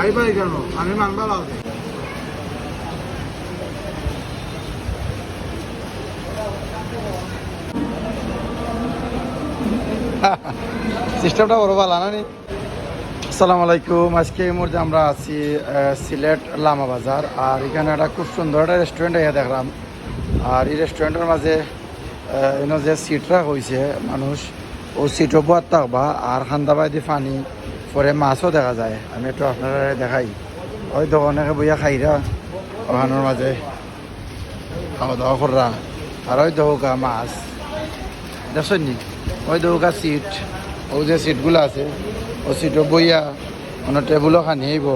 আইবাই কেন? আমি মানবার আছে সিস্টেমটা বড় ভালো আসসালামু আলাইকুম। আজকে এই মুহূর্তে আমরা আছি সিলেট লামা বাজার। আর এখানে একটা খুব সুন্দর একটা রেস্টুরেন্ট এসে দেখলাম। আর এই রেস্টুরেন্টের মাঝে এনে যে সিট রাখ হয়েছে মানুষ, ও সিটও বোয়ার থাকবা আর খান্দাবাই খান্দাবাদি পানি পরে মাছও দেখা যায়। আমি একটু আপনারা দেখাই। ওই দোকানে বইয়া খাইরা ওখানোর মাঝে খাওয়া দাওয়া কররা আর ওই দোকা মাছ। দেখছেন নি? ওই দৌকা সিট ওই যে সিটগুলো আছে ও সিটও বইয়া কোনো টেবুলও খানি আইব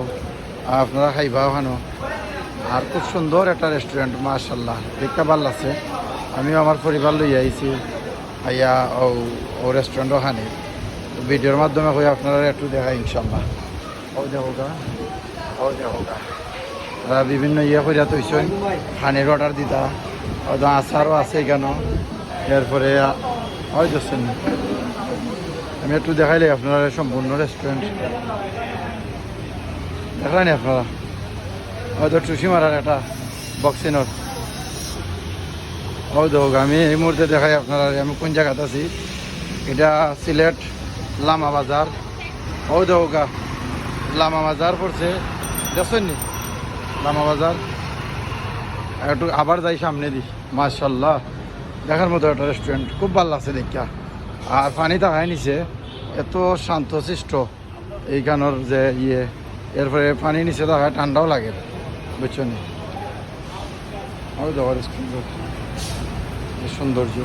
আপনারা খাইবা ওখানো আর খুব সুন্দর একটা রেস্টুরেন্ট মার্শাল্লাহ দেখতে ভালো লাগছে আমিও আমার পরিবার লই আইছি আইয়া ও ও রেস্টুরেন্টও খানি। ভিডিওর মাধ্যমে কই আপনারা একটু দেখাই ইনশাল্লাহ ও দেখো দেখো বিভিন্ন ইয়ে করিয়া তৈছেন খানের অর্ডার দিতা, হয়তো আচারও আছে কেন এরপরে, হয় যাচ্ছেন আমি একটু দেখাইলে আপনারা সম্পূর্ণ রেস্টুরেন্ট দেখালেনি আপনারা? হয়তো টুসি মারার একটা বক্সিনর দেখো আমি এই মুহূর্তে দেখাই আপনারা আমি কোন জায়গাতে আছি। এটা সিলেট লামা বাজার। ওই গা, লামা বাজার পড়ছে। দেখছেন নি? লামা বাজার। একটু আবার যাই সামনে দি মার্শাল্লাহ দেখার মতো একটা রেস্টুরেন্ট খুব ভালো লাগছে দেখা আর পানি তাকাই নিছে। এত শান্ত শান্তশিষ্ট। এইখানোর যে ইয়ে এরপরে পানি নিচে দেখা ঠান্ডাও লাগে। বুঝছ নি? ওই রেস্টুরেন্ট সৌন্দর্য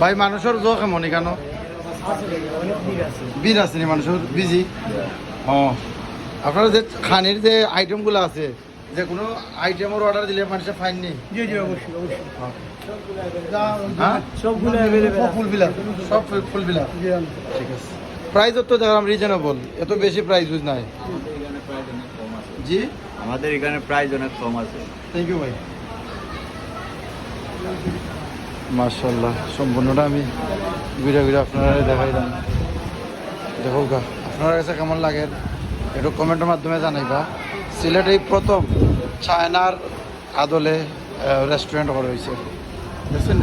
ভাই মানুষের জো কেমন কেন? ভিড় আছে মানুষের? বিজি? ও। আপনার যে খানির যে আইটেমগুলো আছে যে কোনো আইটেমের অর্ডার দিলে মানুষের ফাইন নেই জি জি অবশ্যই অবশ্যই। হ্যাঁ? সবগুলো সব ফুল বিলাস ঠিক আছে। প্রাইস তো দেখলাম রিজনেবল এত বেশি প্রাইস নাই। জি? আমাদের এখানে প্রাইস অনেক কম আছে। থ্যাংক ইউ ভাই। মার্শাল্লাহ সম্পূর্ণটা আমি ঘুরে ঘুরে আপনারা দেখাইলাম। দেখো গা, আপনার কাছে কেমন লাগে? একটু কমেন্টের মাধ্যমে জানাইবা। সিলেট এই প্রথম চায়নার আদলে রেস্টুরেন্ট করা হয়েছে দেখছেন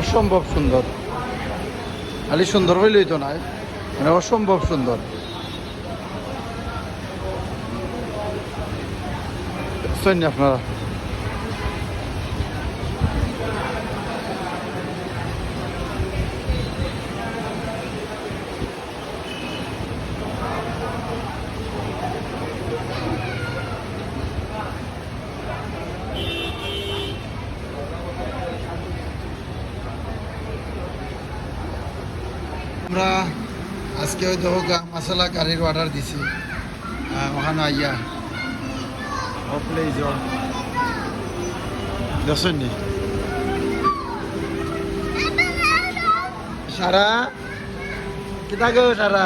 অসম্ভব সুন্দর। খালি সুন্দর হইলেই তো নয় মানে অসম্ভব সুন্দর। দেখছেন না আপনারা আমরা আজকে ওই দেখো গা মশলা কারির অর্ডার দিছি। আহ, ওখানে আইয়া। প্লেজ দেখছেন নি সারা কিতা গো সারা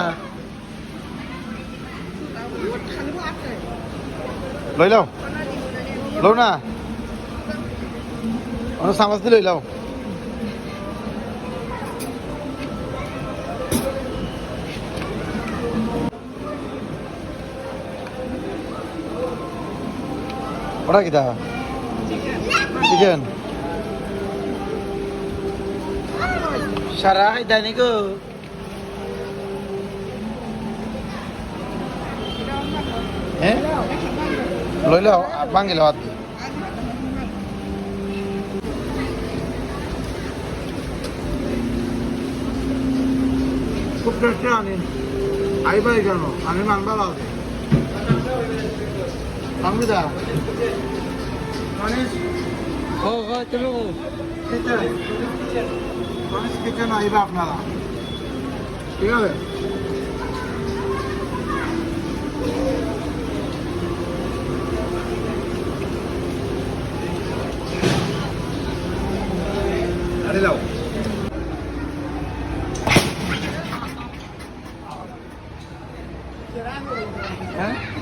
লই লাও লও না চামচ দি লই লাও ওটা কিতা চিকেন। সারা খাইতা নি গো হ্যাঁ লইলে ভাঙিলে হাত দি খুব টেস্টি আনি আইবাই কেন আমি అమృత గణేష్ ఓ తెలుగు కిచెన్ গণেশ కిచెన్ అయినా আপনারা ঠিক আছে আরে লাও হ্যাঁ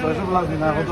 ছয়শো প্লাস দিন কত